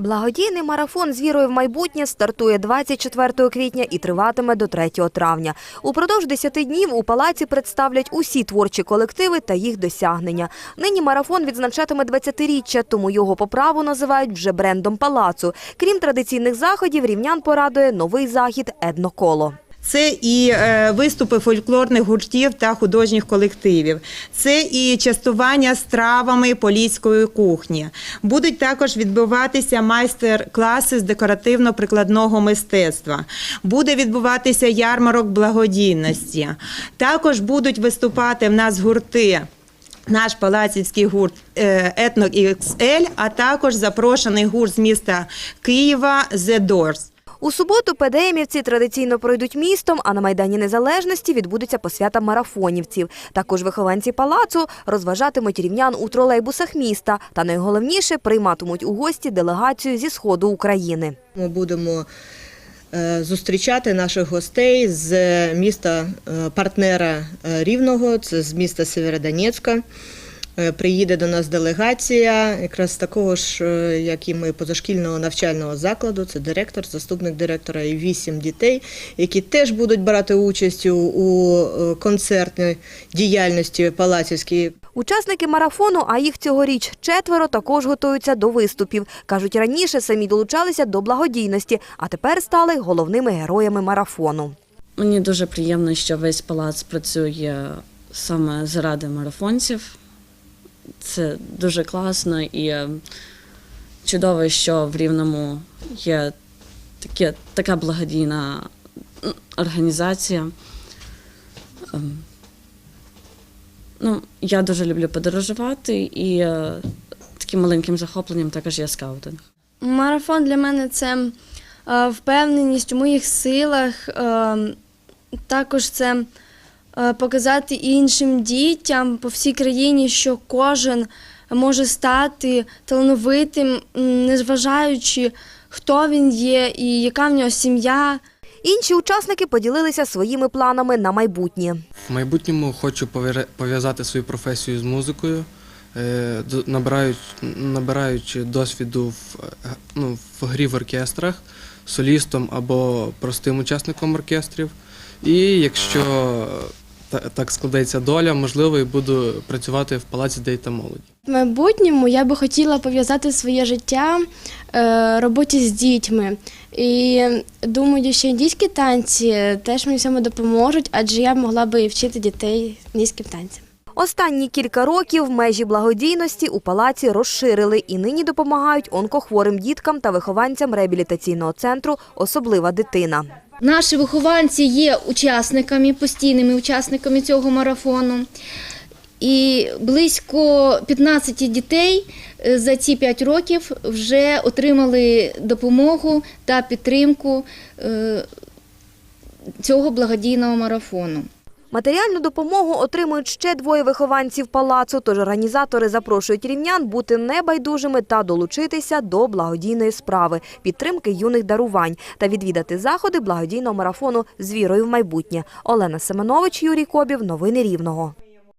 Благодійний марафон з вірою в майбутнє стартує 24 квітня і триватиме до 3 травня. Упродовж 10 днів у палаці представлять усі творчі колективи та їх досягнення. Нині марафон відзначатиме 20-річчя, тому його по праву називають вже брендом палацу. Крім традиційних заходів, рівнян порадує новий захід Едноколо. Це і е, виступи фольклорних гуртів та художніх колективів. Це і частування стравами поліської кухні. Будуть також відбуватися майстер-класи з декоративно-прикладного мистецтва. Буде відбуватися ярмарок благодійності. Також будуть виступати в нас гурти. Наш палацівський гурт е, Етно XL, а також запрошений гурт з міста Києва The Doors. У суботу ПДМівці традиційно пройдуть містом, а на Майдані Незалежності відбудеться посвята марафонівців. Також вихованці палацу розважатимуть рівнян у тролейбусах міста та найголовніше прийматимуть у гості делегацію зі сходу України. Ми будемо е, зустрічати наших гостей з міста е, партнера е, Рівного, це з міста Сєвєродонецька. Е, Приїде до нас делегація, якраз такого ж, е, як і ми, позашкільного навчального закладу. Це директор, заступник директора і вісім дітей, які теж будуть брати участь у, у е, концертній діяльності Палацівській. Учасники марафону, а їх цьогоріч четверо, також готуються до виступів. Кажуть, раніше самі долучалися до благодійності, а тепер стали головними героями марафону. Мені дуже приємно, що весь палац працює саме заради марафонців. Це дуже класно і е, чудово, що в Рівному є таке, така благодійна організація. Ем, Ну, я дуже люблю подорожувати і е, таким маленьким захопленням також є скаутинг. Марафон для мене це е, впевненість у моїх силах. е, Також це показати іншим дітям по всій країні, що кожен може стати талановитим, незважаючи, хто він є і яка в нього сім'я. Інші учасники поділилися своїми планами на майбутнє. В майбутньому хочу пов'язати свою професію з музикою, е, набираючи, досвіду в, е, ну, в грі в оркестрах, солістом або простим учасником оркестрів. І якщо так складеться доля, можливо, і буду працювати в палаці дітей та молоді. В майбутньому я би хотіла пов'язати своє життя е, роботі з дітьми. І думаю, що індійські танці теж мені в цьому допоможуть, адже я могла би вчити дітей індійським танцям. Останні кілька років межі благодійності у палаці розширили і нині допомагають онкохворим діткам та вихованцям реабілітаційного центру Особлива дитина. Наші вихованці є учасниками, постійними учасниками цього марафону. І близько 15 дітей е, за ці 5 років вже отримали допомогу та підтримку е, цього благодійного марафону. Матеріальну допомогу отримують ще двоє вихованців палацу, тож організатори запрошують рівнян бути небайдужими та долучитися до благодійної справи підтримки юних дарувань та відвідати заходи благодійного марафону з вірою в майбутнє. Олена Семенович, Юрій Кобів. Новини Рівного.